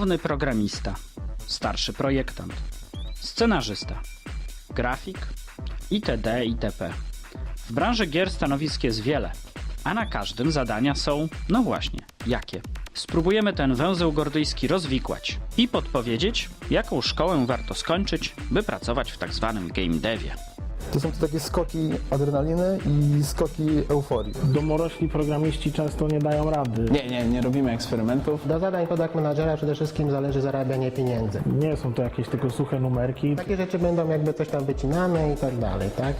główny programista, starszy projektant, scenarzysta, grafik itd. itp. W branży gier stanowisk jest wiele, a na każdym zadania są, no właśnie, jakie. Spróbujemy ten węzeł gordyjski rozwikłać i podpowiedzieć, jaką szkołę warto skończyć, by pracować w tak zwanym game devie. To są to takie skoki adrenaliny i skoki euforii. Domorośli programiści często nie dają rady. Nie, nie, nie robimy eksperymentów. Do zadań product managera przede wszystkim zależy zarabianie pieniędzy. Nie są to jakieś tylko suche numerki. Takie rzeczy będą jakby coś tam wycinane i tak dalej, tak?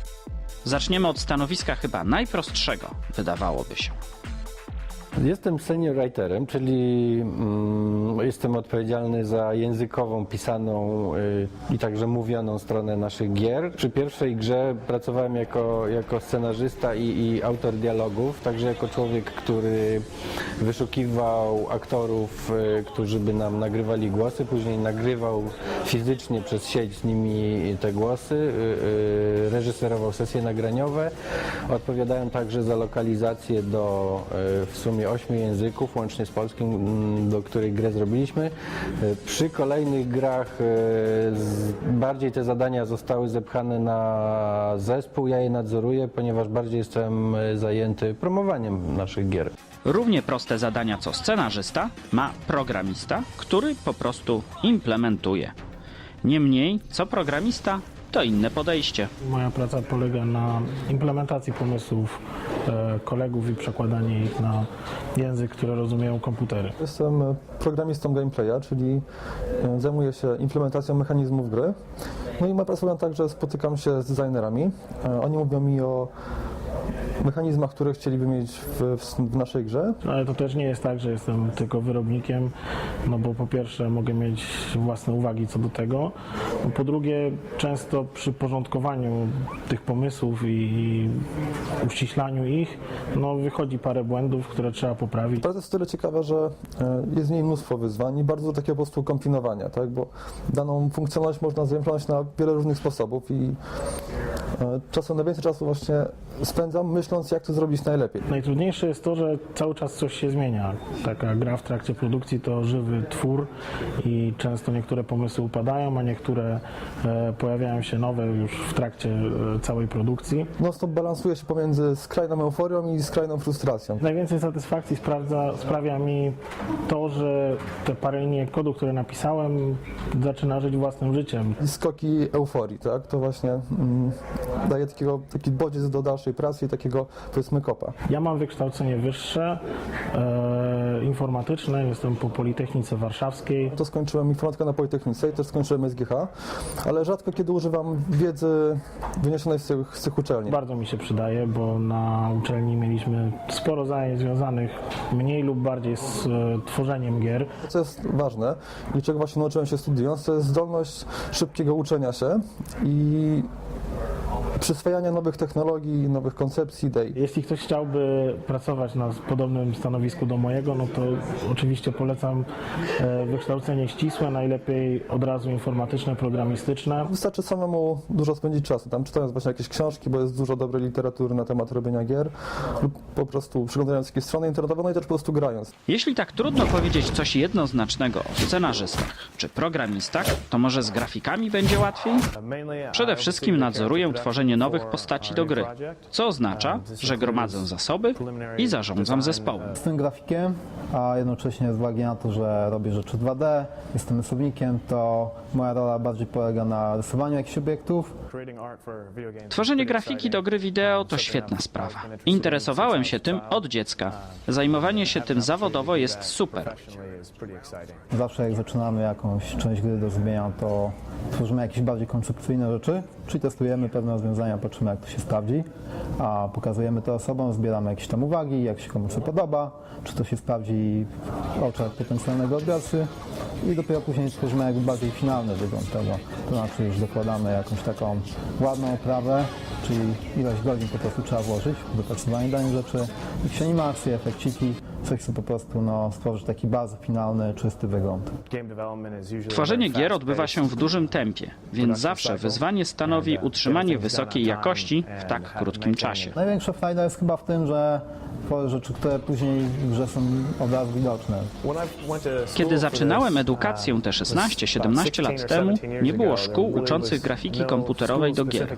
Zaczniemy od stanowiska chyba najprostszego, wydawałoby się. Jestem senior writerem, czyli mm, jestem odpowiedzialny za językową, pisaną y, i także mówioną stronę naszych gier. Przy pierwszej grze pracowałem jako, jako scenarzysta i, i autor dialogów, także jako człowiek, który wyszukiwał aktorów, y, którzy by nam nagrywali głosy, później nagrywał fizycznie przez sieć z nimi te głosy, y, reżyserował sesje nagraniowe, odpowiadałem także za lokalizację do w sumie ośmiu języków, łącznie z polskim, mm, do których grę zrobiliśmy. Y, Przy kolejnych grach z- bardziej te zadania zostały zepchane na zespół, ja je nadzoruję, ponieważ bardziej jestem y, zajęty promowaniem naszych gier. Równie proste zadania co scenarzysta ma programista, który po prostu implementuje. Niemniej, co programista, to inne podejście. Moja praca polega na implementacji pomysłów e, kolegów i przekładanie ich na język, który rozumieją komputery. Jestem e, programistą gameplaya, czyli e, zajmuję się implementacją mechanizmów gry. No i moja praca wygląda tak, że spotykam się z designerami. E, Oni mówią mi o mechanizmach, które chcieliby mieć w, w, w naszej grze. Ale to też nie jest tak, że jestem tylko wyrobnikiem, no bo po pierwsze mogę mieć własne uwagi co do tego, no po drugie często przy porządkowaniu tych pomysłów i uściślaniu ich, no wychodzi parę błędów, które trzeba poprawić. Praca jest tyle ciekawa, że e, jest w niej mnóstwo wyzwań i bardzo takiego po prostu kombinowania, tak? bo daną funkcjonalność można zaimplementować na wiele różnych sposobów i e, czasem najwięcej czasu właśnie spędzam myśląc, jak to zrobić najlepiej. Najtrudniejsze jest to, że cały czas coś się zmienia. Taka gra w trakcie produkcji to żywy twór i często niektóre pomysły upadają, a niektóre e, pojawiają się nowe już w trakcie e, całej produkcji. No stop balansuje się pomiędzy skrajną euforią i skrajną frustracją. Najwięcej satysfakcji sprawdza, sprawia mi to, że te parę linijek kodu, które napisałem, zaczyna żyć własnym życiem. Skoki euforii, tak? To właśnie mm, daje takiego, taki bodziec do dalszej pracy i takiego powiedzmy kopa. Ja mam wykształcenie wyższe, e, informatyczne, jestem po Politechnice Warszawskiej. To skończyłem informatykę na Politechnice i też skończyłem SGH, ale rzadko kiedy używam wiedzy wyniesionej z tych, z tych uczelni. Bardzo mi się przydaje, bo na uczelni mieliśmy sporo zajęć związanych mniej lub bardziej z e, tworzeniem gier. Co jest ważne i czego właśnie nauczyłem się studiując, to jest zdolność szybkiego uczenia się i przyswajania nowych technologii, nowych koncepcji, idei. Jeśli ktoś chciałby pracować na podobnym stanowisku do mojego, no to oczywiście polecam e, wykształcenie ścisłe, najlepiej od razu informatyczne, programistyczne. Wystarczy samemu dużo spędzić czasu, tam czytając właśnie jakieś książki, bo jest dużo dobrej literatury na temat robienia gier, lub po prostu przeglądając jakieś strony internetowe, no i też po prostu grając. Jeśli tak trudno powiedzieć coś jednoznacznego o scenarzystach czy programistach, to może z grafikami będzie łatwiej? Przede wszystkim nadzoruję tworzenie nowych postaci do gry, co oznacza, że gromadzę zasoby i zarządzam zespołem. Jestem grafikiem, a jednocześnie z uwagi na to, że robię rzeczy 2D, jestem rysownikiem, to moja rola bardziej polega na rysowaniu jakichś obiektów. Tworzenie grafiki do gry wideo to świetna sprawa. Interesowałem się tym od dziecka. Zajmowanie się tym zawodowo jest super. Zawsze jak zaczynamy jakąś część gry do zrobienia, to tworzymy jakieś bardziej koncepcyjne rzeczy, czyli testujemy pewne rozwiązania, patrzymy jak to się sprawdzi, a pokazujemy to osobom, zbieramy jakieś tam uwagi, jak się komuś to podoba, czy to się sprawdzi w oczach potencjalnego odbiorcy i dopiero później tworzymy jakby bardziej finalny wygląd tego. To znaczy już dokładamy jakąś taką ładną oprawę, czyli ilość godzin po prostu trzeba włożyć w wypracowanie danej rzeczy, jakieś animacje, efekciki, Chce po prostu no, stworzyć taki bardzo finalny, czysty wygląd. Tworzenie gier odbywa się w dużym tempie, więc zawsze wyzwanie stanowi utrzymanie wysokiej jakości w tak krótkim czasie. Największa frajda jest chyba w tym, że tworzę rzeczy, które później w grze są od razu widoczne. Kiedy zaczynałem edukację te 16-17 lat temu, nie było szkół uczących grafiki komputerowej do gier.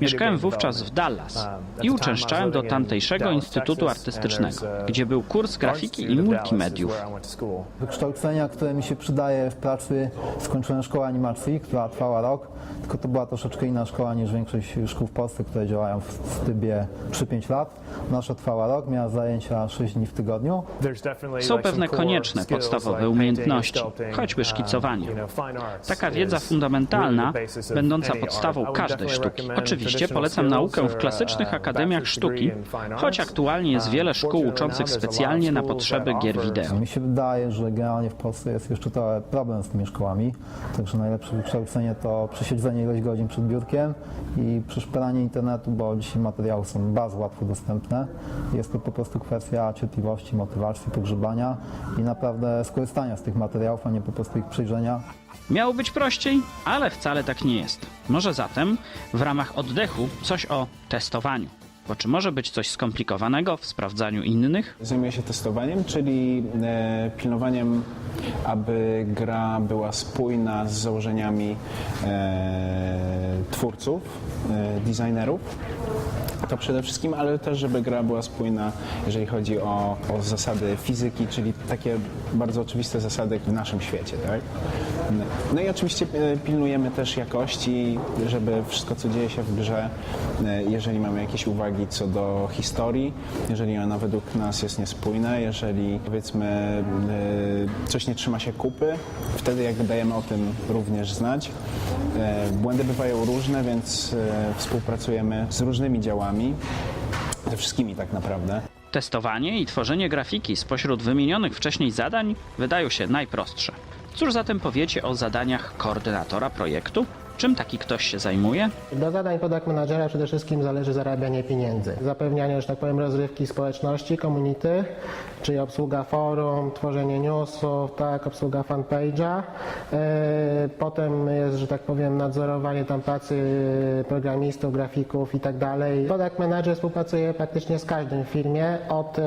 Mieszkałem wówczas w Dallas i uczęszczałem do tamtejszego Instytutu Artystycznego, gdzie był kurs grafiki i multimediów. Wykształcenia, które mi się przydaje w pracy, skończyłem szkołę animacji, która trwała rok, tylko to była troszeczkę inna szkoła niż większość szkół w Polsce, które działają w trybie 3-5 lat. Nasza trwała rok, miała zajęcia 6 dni w tygodniu. Są pewne konieczne podstawowe umiejętności, choćby szkicowanie. Taka wiedza fundamentalna, będąca podstawą każdej sztuki. Oczywiście polecam naukę w klasycznych akademiach sztuki, choć aktualnie jest wiele szkół uczących specjalnie na potrzeby gier wideo. Mi się wydaje, że generalnie w Polsce jest jeszcze trochę problem z tymi szkołami, także najlepsze wykształcenie to przesiedzenie ilość godzin przed biurkiem i przeszperanie internetu, bo dzisiaj materiały są bardzo łatwo dostępne. Jest to po prostu kwestia cierpliwości, motywacji, pogrzebania i naprawdę skorzystania z tych materiałów, a nie po prostu ich przyjrzenia. Miało być prościej, ale wcale tak nie jest. Może zatem w ramach oddechu coś o testowaniu. Bo czy może być coś skomplikowanego w sprawdzaniu innych? Zajmuję się testowaniem, czyli e, pilnowaniem, aby gra była spójna z założeniami e, twórców, e, designerów. To przede wszystkim, ale też, żeby gra była spójna, jeżeli chodzi o, o zasady fizyki, czyli takie bardzo oczywiste zasady w naszym świecie. Tak? No i oczywiście e, pilnujemy też jakości, żeby wszystko, co dzieje się w grze, e, jeżeli mamy jakieś uwagi co do historii, jeżeli ona według nas jest niespójna, jeżeli powiedzmy e, coś nie trzyma się kupy, wtedy jakby dajemy o tym również znać. Błędy bywają różne, więc współpracujemy z różnymi działami, ze wszystkimi tak naprawdę. Testowanie i tworzenie grafiki spośród wymienionych wcześniej zadań wydają się najprostsze. Cóż zatem powiecie o zadaniach koordynatora projektu? Czym taki ktoś się zajmuje? Do zadań product managera przede wszystkim zależy zarabianie pieniędzy. Zapewnianie, że tak powiem, rozrywki społeczności, community, czyli obsługa forum, tworzenie newsów, tak, obsługa fanpage'a. E, Potem jest, że tak powiem, nadzorowanie tam pracy programistów, grafików i tak dalej. Product manager współpracuje praktycznie z każdym w firmie, od e,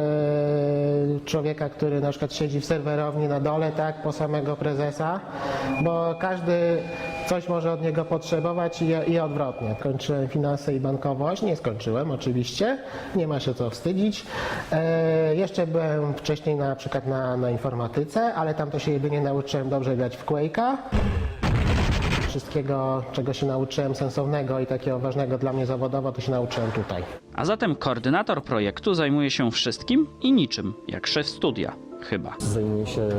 człowieka, który na przykład siedzi w serwerowni na dole, tak, po samego prezesa, bo każdy coś może od niego potrzebować i, i odwrotnie. Kończyłem finanse i bankowość, nie skończyłem oczywiście, nie ma się co wstydzić. E, jeszcze byłem wcześniej na przykład na, na informatyce, ale tam to się jedynie nauczyłem dobrze grać w Quake'a. Wszystkiego, czego się nauczyłem sensownego i takiego ważnego dla mnie zawodowo, to się nauczyłem tutaj. A zatem koordynator projektu zajmuje się wszystkim i niczym, jak szef studia. Chyba. Zajmuję się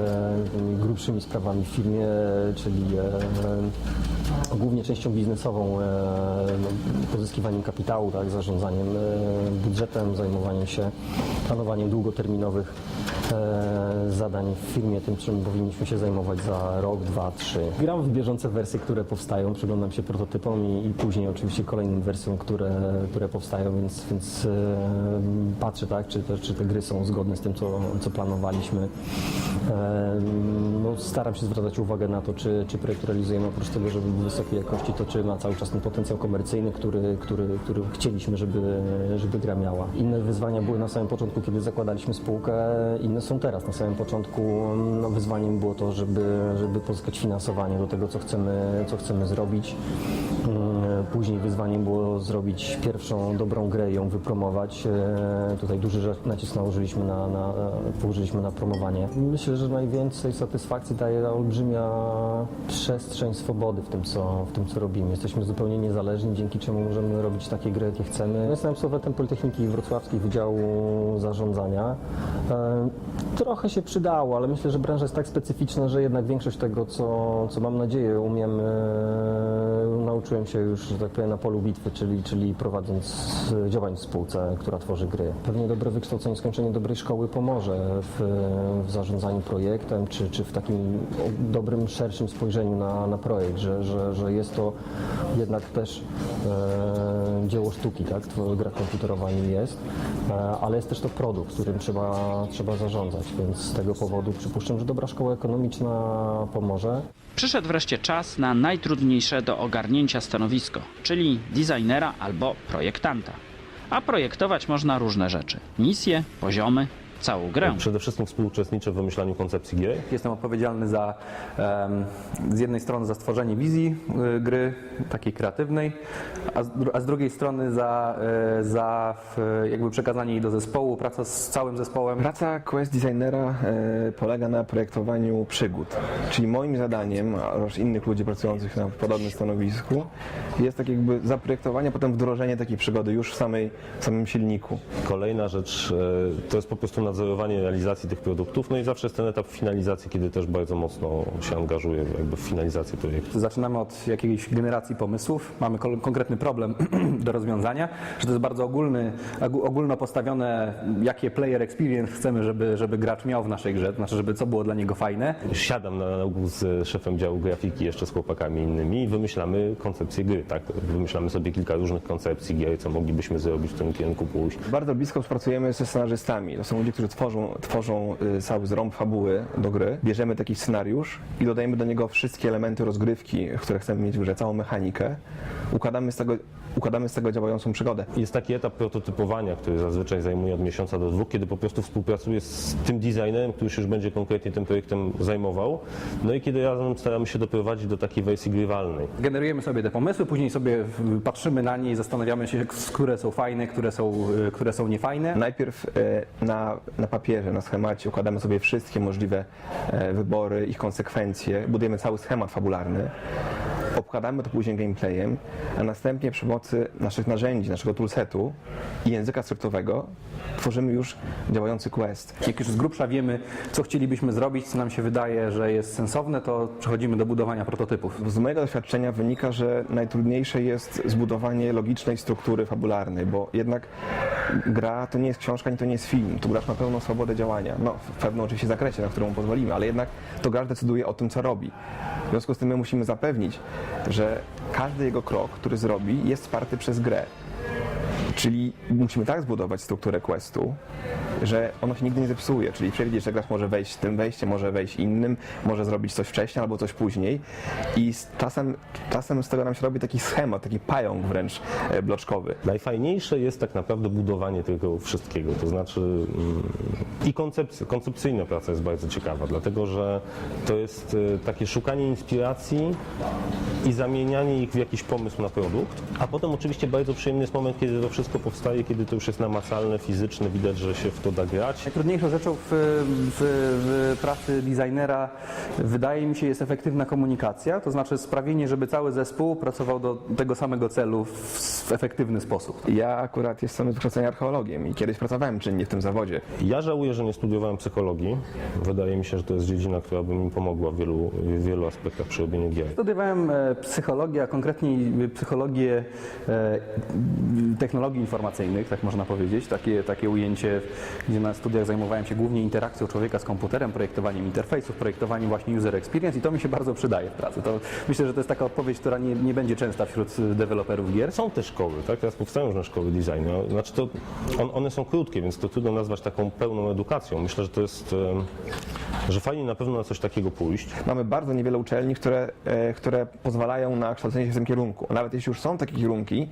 tymi grubszymi sprawami w firmie, czyli e, głównie częścią biznesową, e, no, pozyskiwaniem kapitału, tak, zarządzaniem e, budżetem, zajmowaniem się planowaniem długoterminowych e, zadań w firmie, tym czym powinniśmy się zajmować za rok, dwa, trzy. Gram w bieżące wersje, które powstają, przyglądam się prototypom i, i później oczywiście kolejnym wersjom, które, które powstają, więc, więc e, patrzę, tak, czy, te, czy te gry są zgodne z tym, co, co planowaliśmy. No, staram się zwracać uwagę na to, czy, czy projekt realizujemy oprócz tego, żeby był wysokiej jakości, to czy ma cały czas ten potencjał komercyjny, który, który, który chcieliśmy, żeby, żeby gra miała. Inne wyzwania były na samym początku, kiedy zakładaliśmy spółkę, inne są teraz. Na samym początku no, wyzwaniem było to, żeby, żeby pozyskać finansowanie do tego, co chcemy, co chcemy zrobić. Później wyzwaniem było zrobić pierwszą dobrą grę, ją wypromować. E, Tutaj duży nacisk nałożyliśmy na, na, położyliśmy na promowanie. Myślę, że najwięcej satysfakcji daje olbrzymia przestrzeń swobody w tym, co, w tym, co robimy. Jesteśmy zupełnie niezależni, dzięki czemu możemy robić takie gry, jakie chcemy. Jestem absolwentem Politechniki Wrocławskiej Wydziału Zarządzania. E, Trochę się przydało, ale myślę, że branża jest tak specyficzna, że jednak większość tego, co, co mam nadzieję umiem, e, nauczyłem się już, że tak powiem, na polu bitwy, czyli, czyli prowadząc działań w spółce, która tworzy gry. Pewnie dobre wykształcenie, skończenie dobrej szkoły pomoże w, w zarządzaniu projektem, czy, czy w takim dobrym, szerszym spojrzeniu na, na projekt, że, że, że jest to jednak też e, dzieło sztuki, tak? Gra komputerowa nim jest, e, ale jest też to produkt, którym trzeba, trzeba zarządzać, więc z tego powodu przypuszczam, że dobra szkoła ekonomiczna pomoże. Przyszedł wreszcie czas na najtrudniejsze do ogarnięcia stanowisko, czyli designera albo projektanta. A projektować można różne rzeczy: misje, poziomy, całą grę. Przede wszystkim współuczestniczę w wymyślaniu koncepcji gier. Jestem odpowiedzialny za z jednej strony za stworzenie wizji y, gry takiej kreatywnej, a z, drugiej strony za, e, za jakby przekazanie jej do zespołu, praca z całym zespołem. Praca quest designera e, polega na projektowaniu przygód. Czyli moim zadaniem, oraz innych ludzi pracujących na podobnym stanowisku, jest tak jakby zaprojektowanie, potem wdrożenie takiej przygody już w, samej, w samym silniku. Kolejna rzecz e, to jest po prostu nadzorowanie realizacji tych produktów. No i zawsze jest ten etap finalizacji, kiedy też bardzo mocno się angażuję jakby w finalizację projektu. Zaczynamy od jakiejś generacji pomysłów, mamy konkretny problem do rozwiązania, że to jest bardzo ogólny, ogó- ogólno postawione, jakie player experience chcemy, żeby, żeby gracz miał w naszej grze, znaczy, żeby co było dla niego fajne. Siadam na ogół z szefem działu grafiki, jeszcze z chłopakami innymi i wymyślamy koncepcję gry. Tak? Wymyślamy sobie kilka różnych koncepcji gier, co moglibyśmy zrobić w tym kierunku pójść. Bardzo blisko współpracujemy ze scenarzystami. To są ludzie, którzy tworzą, tworzą y, cały zrąb fabuły do gry. Bierzemy taki scenariusz i dodajemy do niego wszystkie elementy rozgrywki, które chcemy mieć w grze, całą mechanikę. Układamy z tego, układamy z tego działającą przygodę. Jest taki etap prototypowania, który zazwyczaj zajmuje od miesiąca do dwóch, kiedy po prostu współpracuję z tym designerem, który się już będzie konkretnie tym projektem zajmował. No i kiedy razem staramy się doprowadzić do takiej wersji grywalnej. Generujemy sobie te pomysły, później sobie patrzymy na nie i zastanawiamy się, które są fajne, które są, y, które są niefajne. Najpierw e, na, na papierze, na schemacie układamy sobie wszystkie możliwe e, wybory, ich konsekwencje, budujemy cały schemat fabularny, obkładamy to później gameplayem, a następnie przy pomocy naszych narzędzi, naszego toolsetu i języka skryptowego tworzymy już działający quest. Jak już z grubsza wiemy, co chcielibyśmy zrobić, co nam się wydaje, że jest sensowne, to przechodzimy do budowania prototypów. Z mojego doświadczenia wynika, że najtrudniejsze jest zbudowanie logicznej struktury fabularnej, bo jednak gra to nie jest książka, ani to nie jest film. Tu gracz ma pełną swobodę działania. No, w pewnym oczywiście zakresie, na którą pozwolimy, ale jednak to gracz decyduje o tym, co robi. W związku z tym my musimy zapewnić, że każdy jego krok, który zrobi, jest wsparty przez grę. Czyli musimy tak zbudować strukturę questu, że ono się nigdy nie zepsuje, czyli przewidzieć, że gracz może wejść tym wejściem, może wejść innym, może zrobić coś wcześniej albo coś później i z czasem, czasem z tego nam się robi taki schemat, taki pająk wręcz e, bloczkowy. Najfajniejsze jest tak naprawdę budowanie tego wszystkiego, to znaczy mm, i koncepcja, koncepcyjna praca jest bardzo ciekawa, dlatego że to jest e, takie szukanie inspiracji i zamienianie ich w jakiś pomysł na produkt, a potem oczywiście bardzo przyjemny jest moment, kiedy to wszystko powstaje, kiedy to już jest namacalne, fizyczne, widać, że się w to da grać. Najtrudniejszą rzeczą w, w, w pracy designera wydaje mi się jest efektywna komunikacja, to znaczy sprawienie, żeby cały zespół pracował do tego samego celu w, w efektywny sposób. Ja akurat jestem z wykształcenia archeologiem i kiedyś pracowałem czynnie w tym zawodzie. Ja żałuję, że nie studiowałem psychologii. Wydaje mi się, że to jest dziedzina, która by mi pomogła w wielu, w wielu aspektach przy robieniu gier. Studiowałem e, psychologię, a konkretniej e, psychologię e, technologii informacyjnych, tak można powiedzieć. Takie, takie ujęcie, gdzie na studiach zajmowałem się głównie interakcją człowieka z komputerem, projektowaniem interfejsów, projektowaniem właśnie user experience i to mi się bardzo przydaje w pracy. To myślę, że to jest taka odpowiedź, która nie, nie będzie częsta wśród deweloperów gier. Są te szkoły, tak? Teraz powstają różne szkoły designu. Znaczy to, on, one są krótkie, więc to trudno nazwać taką pełną edukacją. Myślę, że to jest, że fajnie na pewno na coś takiego pójść. Mamy bardzo niewiele uczelni, które, e, które pozwalają na kształcenie się w tym kierunku. Nawet jeśli już są takie kierunki,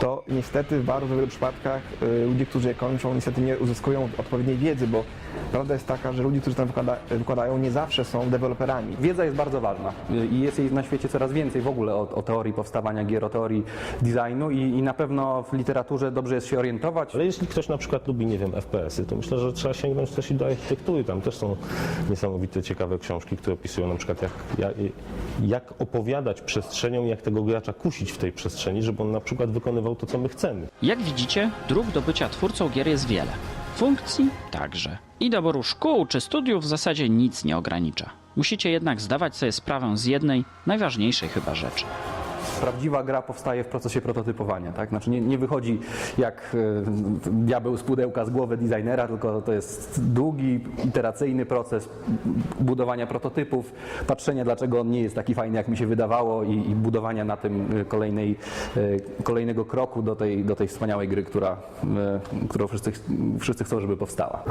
to niestety w bardzo wielu przypadkach e, ludzie, którzy je kończą, niestety nie uzyskują odpowiedniej wiedzy, bo prawda jest taka, że ludzie, którzy tam wykłada, wykładają, nie zawsze są deweloperami. Wiedza jest bardzo ważna i jest jej na świecie coraz więcej w ogóle o, o teorii powstawania gier, o teorii designu i, i na pewno w literaturze dobrze jest się orientować. Ale jeśli ktoś na przykład lubi, nie wiem, FPS-y, to myślę, że trzeba sięgnąć też i do architektury. Tam też są niesamowite, ciekawe książki, które opisują na przykład jak, jak, opowiadać przestrzenią, jak tego gracza kusić w tej przestrzeni, żeby on na przykład wykonywał to, co my chcemy. Jak widzicie, dróg do bycia twórcą gier jest wiele. Funkcji także. I doboru szkół czy studiów w zasadzie nic nie ogranicza. Musicie jednak zdawać sobie sprawę z jednej, najważniejszej chyba rzeczy. Prawdziwa gra powstaje w procesie prototypowania. Tak? Znaczy nie, nie wychodzi jak e, diabeł z pudełka z głowy designera, tylko to jest długi, iteracyjny proces budowania prototypów, patrzenia dlaczego on nie jest taki fajny jak mi się wydawało i, i budowania na tym e, kolejnej, e, kolejnego kroku do tej, do tej wspaniałej gry, która, którą wszyscy, wszyscy chcą, żeby powstała.